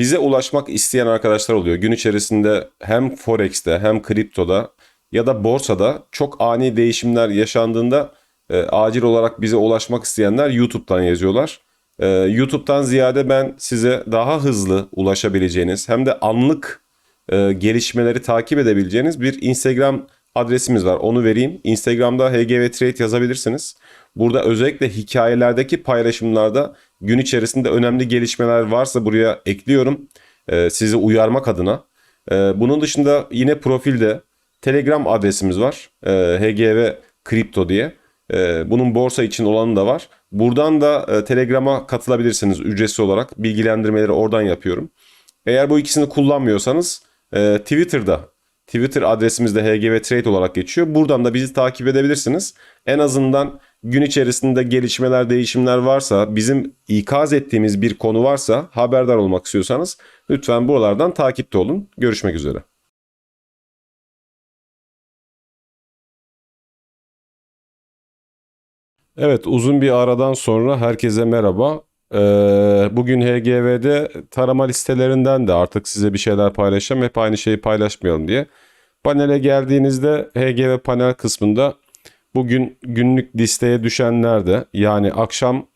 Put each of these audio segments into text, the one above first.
bize ulaşmak isteyen arkadaşlar oluyor. Gün içerisinde hem Forex'te hem kriptoda ya da borsada çok ani değişimler yaşandığında e, acil olarak bize ulaşmak isteyenler YouTube'dan yazıyorlar. E, YouTube'dan ziyade ben size daha hızlı ulaşabileceğiniz hem de anlık e, gelişmeleri takip edebileceğiniz bir Instagram adresimiz var. Onu vereyim. Instagram'da HGV Trade yazabilirsiniz. Burada özellikle hikayelerdeki paylaşımlarda gün içerisinde önemli gelişmeler varsa buraya ekliyorum. E, sizi uyarmak adına. E, bunun dışında yine profilde Telegram adresimiz var. E, HGV Kripto diye. Bunun borsa için olanı da var. Buradan da Telegram'a katılabilirsiniz ücretsiz olarak. Bilgilendirmeleri oradan yapıyorum. Eğer bu ikisini kullanmıyorsanız Twitter'da Twitter adresimiz de HGV Trade olarak geçiyor. Buradan da bizi takip edebilirsiniz. En azından gün içerisinde gelişmeler, değişimler varsa, bizim ikaz ettiğimiz bir konu varsa haberdar olmak istiyorsanız lütfen buralardan takipte olun. Görüşmek üzere. Evet uzun bir aradan sonra herkese merhaba. Ee, bugün HGV'de tarama listelerinden de artık size bir şeyler paylaşacağım. Hep aynı şeyi paylaşmayalım diye. Panele geldiğinizde HGV panel kısmında bugün günlük listeye düşenler de yani akşam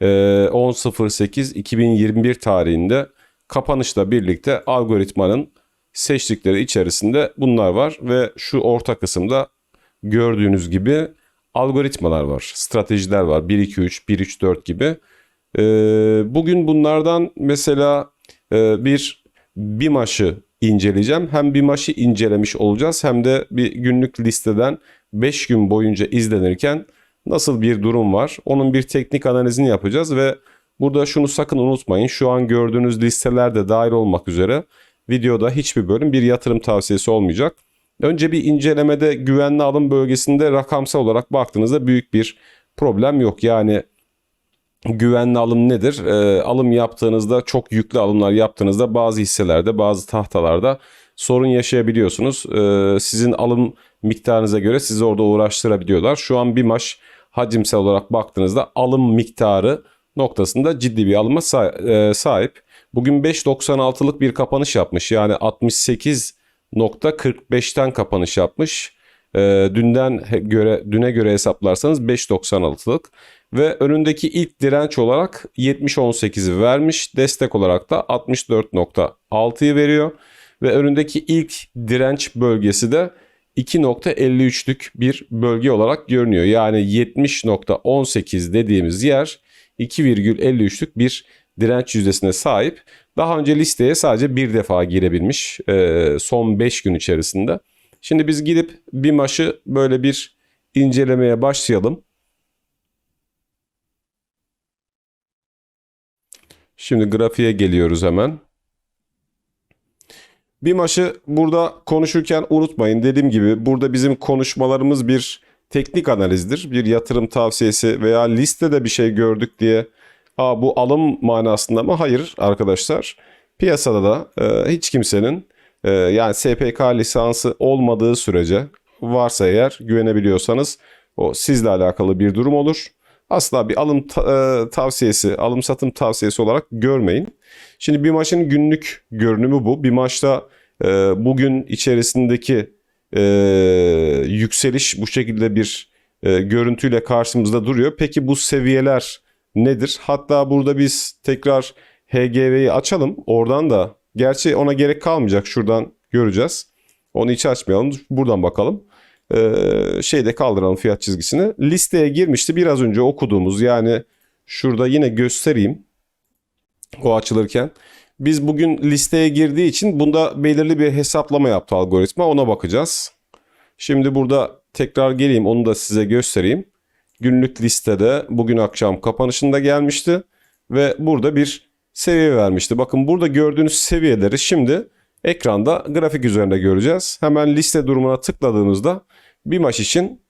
e, 10.08.2021 tarihinde kapanışla birlikte algoritmanın seçtikleri içerisinde bunlar var ve şu orta kısımda gördüğünüz gibi algoritmalar var, stratejiler var. 1-2-3, 1-3-4 gibi. Ee, bugün bunlardan mesela e, bir BİMAŞ'ı inceleyeceğim. Hem BİMAŞ'ı incelemiş olacağız hem de bir günlük listeden 5 gün boyunca izlenirken nasıl bir durum var? Onun bir teknik analizini yapacağız ve burada şunu sakın unutmayın. Şu an gördüğünüz listeler de dahil olmak üzere videoda hiçbir bölüm bir yatırım tavsiyesi olmayacak. Önce bir incelemede güvenli alım bölgesinde rakamsal olarak baktığınızda büyük bir problem yok. Yani güvenli alım nedir? E, alım yaptığınızda çok yüklü alımlar yaptığınızda bazı hisselerde bazı tahtalarda sorun yaşayabiliyorsunuz. E, sizin alım miktarınıza göre sizi orada uğraştırabiliyorlar. Şu an bir maç hacimsel olarak baktığınızda alım miktarı noktasında ciddi bir alıma sahip. Bugün 5.96'lık bir kapanış yapmış. Yani 68.45'ten kapanış yapmış. E, dünden göre düne göre hesaplarsanız 5.96'lık ve önündeki ilk direnç olarak 70.18'i vermiş. Destek olarak da 64.6'yı veriyor ve önündeki ilk direnç bölgesi de 2.53'lük bir bölge olarak görünüyor. Yani 70.18 dediğimiz yer 2,53'lük bir direnç yüzdesine sahip. Daha önce listeye sadece bir defa girebilmiş e, son 5 gün içerisinde. Şimdi biz gidip bir maçı böyle bir incelemeye başlayalım. Şimdi grafiğe geliyoruz hemen. Bir maçı burada konuşurken unutmayın. Dediğim gibi burada bizim konuşmalarımız bir teknik analizdir. Bir yatırım tavsiyesi veya listede bir şey gördük diye Aa, bu alım manasında mı? Hayır arkadaşlar. Piyasada da e, hiç kimsenin e, yani SPK lisansı olmadığı sürece varsa eğer güvenebiliyorsanız o sizle alakalı bir durum olur. Asla bir alım ta- e, tavsiyesi, alım satım tavsiyesi olarak görmeyin. Şimdi bir maçın günlük görünümü bu. Bir maçta e, bugün içerisindeki e, yükseliş bu şekilde bir e, görüntüyle karşımızda duruyor. Peki bu seviyeler nedir? Hatta burada biz tekrar HGV'yi açalım. Oradan da gerçi ona gerek kalmayacak. Şuradan göreceğiz. Onu hiç açmayalım. Buradan bakalım. Ee, şeyde kaldıralım fiyat çizgisini. Listeye girmişti biraz önce okuduğumuz yani şurada yine göstereyim o açılırken. Biz bugün listeye girdiği için bunda belirli bir hesaplama yaptı algoritma ona bakacağız. Şimdi burada tekrar geleyim onu da size göstereyim. Günlük listede bugün akşam kapanışında gelmişti ve burada bir seviye vermişti. Bakın burada gördüğünüz seviyeleri şimdi ekranda grafik üzerinde göreceğiz. Hemen liste durumuna tıkladığımızda bir maç için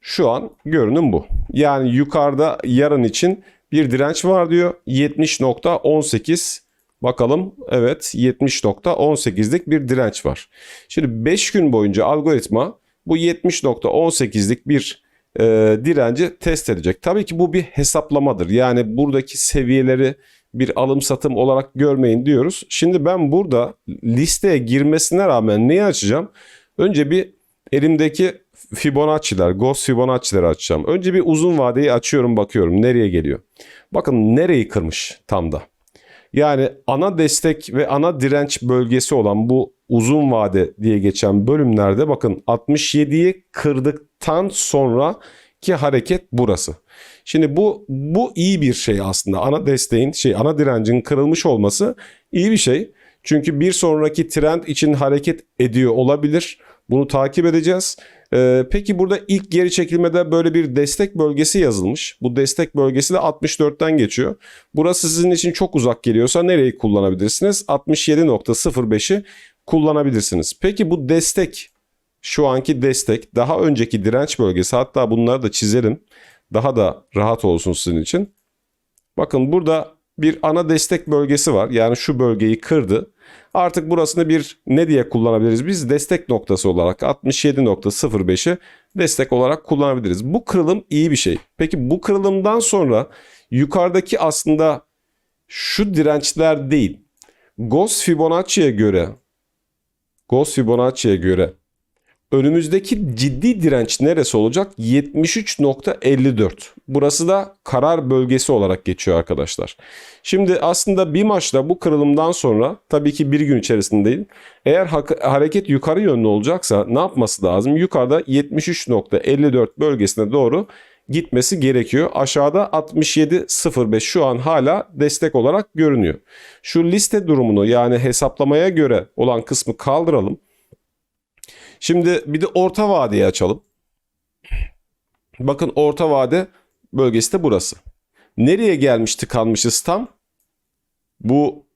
şu an görünüm bu. Yani yukarıda yarın için bir direnç var diyor. 70.18 bakalım evet 70.18'lik bir direnç var. Şimdi 5 gün boyunca algoritma bu 70.18'lik bir e, direnci test edecek. Tabii ki bu bir hesaplamadır. Yani buradaki seviyeleri bir alım satım olarak görmeyin diyoruz. Şimdi ben burada listeye girmesine rağmen neyi açacağım? Önce bir elimdeki Fibonacci'ler, Ghost Fibonacci'leri açacağım. Önce bir uzun vadeyi açıyorum bakıyorum nereye geliyor. Bakın nereyi kırmış tam da. Yani ana destek ve ana direnç bölgesi olan bu uzun vade diye geçen bölümlerde bakın 67'yi kırdıktan sonra ki hareket burası. Şimdi bu bu iyi bir şey aslında. Ana desteğin şey ana direncin kırılmış olması iyi bir şey. Çünkü bir sonraki trend için hareket ediyor olabilir. Bunu takip edeceğiz. Ee, peki burada ilk geri çekilmede böyle bir destek bölgesi yazılmış. Bu destek bölgesi de 64'ten geçiyor. Burası sizin için çok uzak geliyorsa nereyi kullanabilirsiniz? 67.05'i kullanabilirsiniz. Peki bu destek şu anki destek daha önceki direnç bölgesi hatta bunları da çizelim. Daha da rahat olsun sizin için. Bakın burada bir ana destek bölgesi var. Yani şu bölgeyi kırdı. Artık burasını bir ne diye kullanabiliriz? Biz destek noktası olarak 67.05'i destek olarak kullanabiliriz. Bu kırılım iyi bir şey. Peki bu kırılımdan sonra yukarıdaki aslında şu dirençler değil. Gauss Fibonacci'ye göre Gauss Fibonacci'ye göre önümüzdeki ciddi direnç neresi olacak? 73.54. Burası da karar bölgesi olarak geçiyor arkadaşlar. Şimdi aslında bir maçta bu kırılımdan sonra tabii ki bir gün içerisinde değil. Eğer hareket yukarı yönlü olacaksa ne yapması lazım? Yukarıda 73.54 bölgesine doğru gitmesi gerekiyor. Aşağıda 67.05 şu an hala destek olarak görünüyor. Şu liste durumunu yani hesaplamaya göre olan kısmı kaldıralım. Şimdi bir de orta vadeyi açalım. Bakın orta vade bölgesi de burası. Nereye gelmişti kalmışız tam? Bu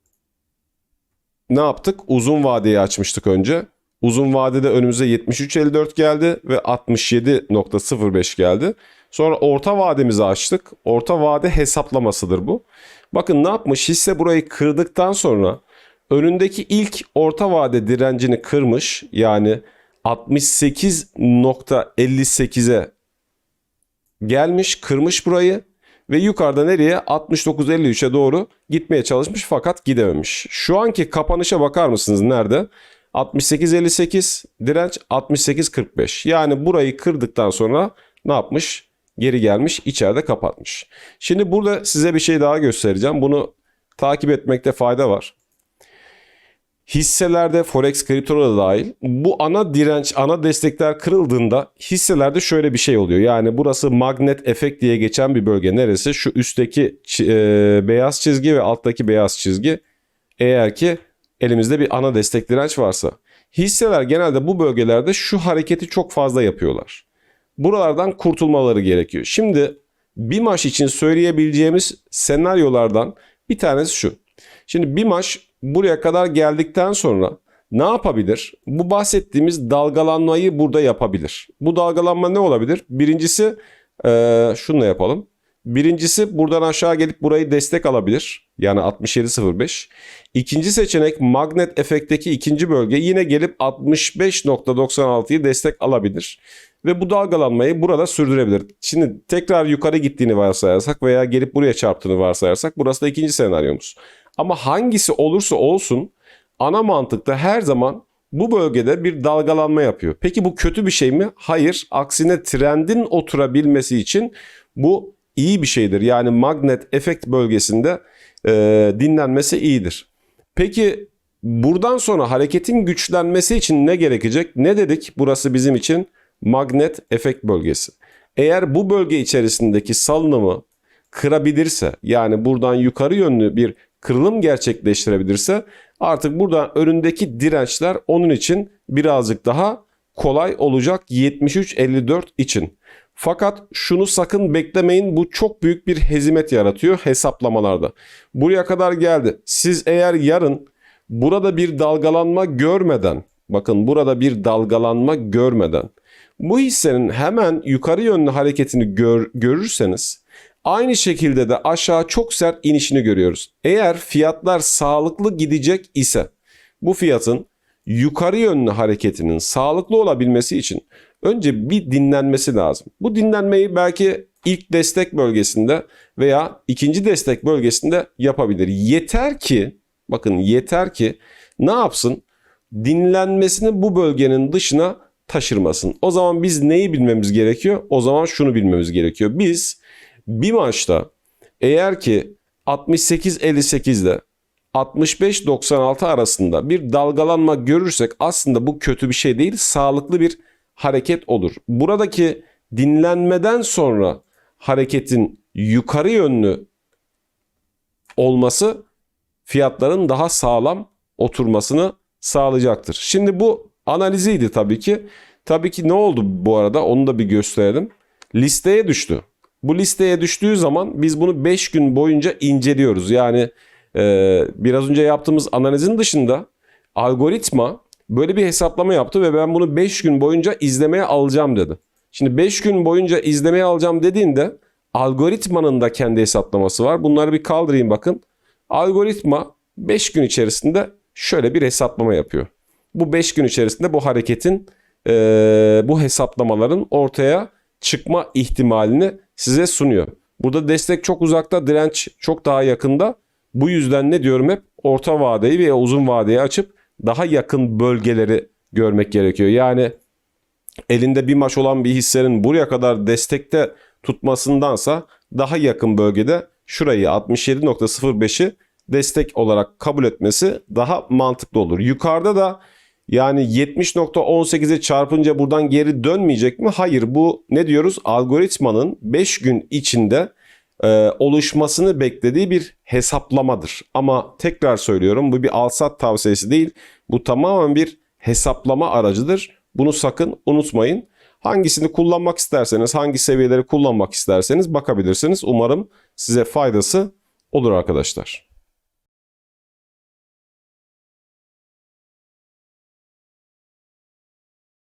ne yaptık? Uzun vadeyi açmıştık önce. Uzun vadede önümüze 73.54 geldi ve 67.05 geldi. Sonra orta vademizi açtık. Orta vade hesaplamasıdır bu. Bakın ne yapmış? Hisse burayı kırdıktan sonra önündeki ilk orta vade direncini kırmış. Yani 68.58'e gelmiş, kırmış burayı ve yukarıda nereye? 69.53'e doğru gitmeye çalışmış fakat gidememiş. Şu anki kapanışa bakar mısınız nerede? 68.58 direnç 68.45. Yani burayı kırdıktan sonra ne yapmış? Geri gelmiş, içeride kapatmış. Şimdi burada size bir şey daha göstereceğim. Bunu takip etmekte fayda var hisselerde forex kriptoda da dahil bu ana direnç ana destekler kırıldığında hisselerde şöyle bir şey oluyor. Yani burası magnet efekt diye geçen bir bölge neresi? Şu üstteki e, beyaz çizgi ve alttaki beyaz çizgi eğer ki elimizde bir ana destek direnç varsa. Hisseler genelde bu bölgelerde şu hareketi çok fazla yapıyorlar. Buralardan kurtulmaları gerekiyor. Şimdi bir maç için söyleyebileceğimiz senaryolardan bir tanesi şu. Şimdi bir maç buraya kadar geldikten sonra ne yapabilir? Bu bahsettiğimiz dalgalanmayı burada yapabilir. Bu dalgalanma ne olabilir? Birincisi ee, şununla yapalım. Birincisi buradan aşağı gelip burayı destek alabilir. Yani 67.05. İkinci seçenek magnet efekteki ikinci bölge yine gelip 65.96'yı destek alabilir. Ve bu dalgalanmayı burada sürdürebilir. Şimdi tekrar yukarı gittiğini varsayarsak veya gelip buraya çarptığını varsayarsak burası da ikinci senaryomuz. Ama hangisi olursa olsun ana mantıkta her zaman bu bölgede bir dalgalanma yapıyor. Peki bu kötü bir şey mi? Hayır. Aksine trendin oturabilmesi için bu iyi bir şeydir. Yani magnet efekt bölgesinde e, dinlenmesi iyidir. Peki buradan sonra hareketin güçlenmesi için ne gerekecek? Ne dedik? Burası bizim için magnet efekt bölgesi. Eğer bu bölge içerisindeki salınımı kırabilirse yani buradan yukarı yönlü bir kırılım gerçekleştirebilirse artık burada önündeki dirençler onun için birazcık daha kolay olacak 73.54 için. Fakat şunu sakın beklemeyin bu çok büyük bir hezimet yaratıyor hesaplamalarda. Buraya kadar geldi. Siz eğer yarın burada bir dalgalanma görmeden bakın burada bir dalgalanma görmeden bu hissenin hemen yukarı yönlü hareketini gör, görürseniz Aynı şekilde de aşağı çok sert inişini görüyoruz. Eğer fiyatlar sağlıklı gidecek ise bu fiyatın yukarı yönlü hareketinin sağlıklı olabilmesi için önce bir dinlenmesi lazım. Bu dinlenmeyi belki ilk destek bölgesinde veya ikinci destek bölgesinde yapabilir. Yeter ki bakın yeter ki ne yapsın? Dinlenmesini bu bölgenin dışına taşırmasın. O zaman biz neyi bilmemiz gerekiyor? O zaman şunu bilmemiz gerekiyor. Biz bir maçta eğer ki 68-58'de 65-96 arasında bir dalgalanma görürsek aslında bu kötü bir şey değil, sağlıklı bir hareket olur. Buradaki dinlenmeden sonra hareketin yukarı yönlü olması fiyatların daha sağlam oturmasını sağlayacaktır. Şimdi bu analiziydi tabii ki. Tabii ki ne oldu bu arada onu da bir gösterelim. Listeye düştü. Bu listeye düştüğü zaman biz bunu 5 gün boyunca inceliyoruz. Yani e, biraz önce yaptığımız analizin dışında algoritma böyle bir hesaplama yaptı ve ben bunu 5 gün boyunca izlemeye alacağım dedi. Şimdi 5 gün boyunca izlemeye alacağım dediğinde algoritmanın da kendi hesaplaması var. Bunları bir kaldırayım bakın. Algoritma 5 gün içerisinde şöyle bir hesaplama yapıyor. Bu 5 gün içerisinde bu hareketin e, bu hesaplamaların ortaya çıkma ihtimalini size sunuyor. Burada destek çok uzakta, direnç çok daha yakında. Bu yüzden ne diyorum hep orta vadeyi ve uzun vadeyi açıp daha yakın bölgeleri görmek gerekiyor. Yani elinde bir maç olan bir hissenin buraya kadar destekte tutmasındansa daha yakın bölgede şurayı 67.05'i destek olarak kabul etmesi daha mantıklı olur. Yukarıda da yani 70.18'e çarpınca buradan geri dönmeyecek mi? Hayır bu ne diyoruz? Algoritmanın 5 gün içinde e, oluşmasını beklediği bir hesaplamadır. Ama tekrar söylüyorum bu bir alsat tavsiyesi değil. Bu tamamen bir hesaplama aracıdır. Bunu sakın unutmayın. Hangisini kullanmak isterseniz, hangi seviyeleri kullanmak isterseniz bakabilirsiniz. Umarım size faydası olur arkadaşlar.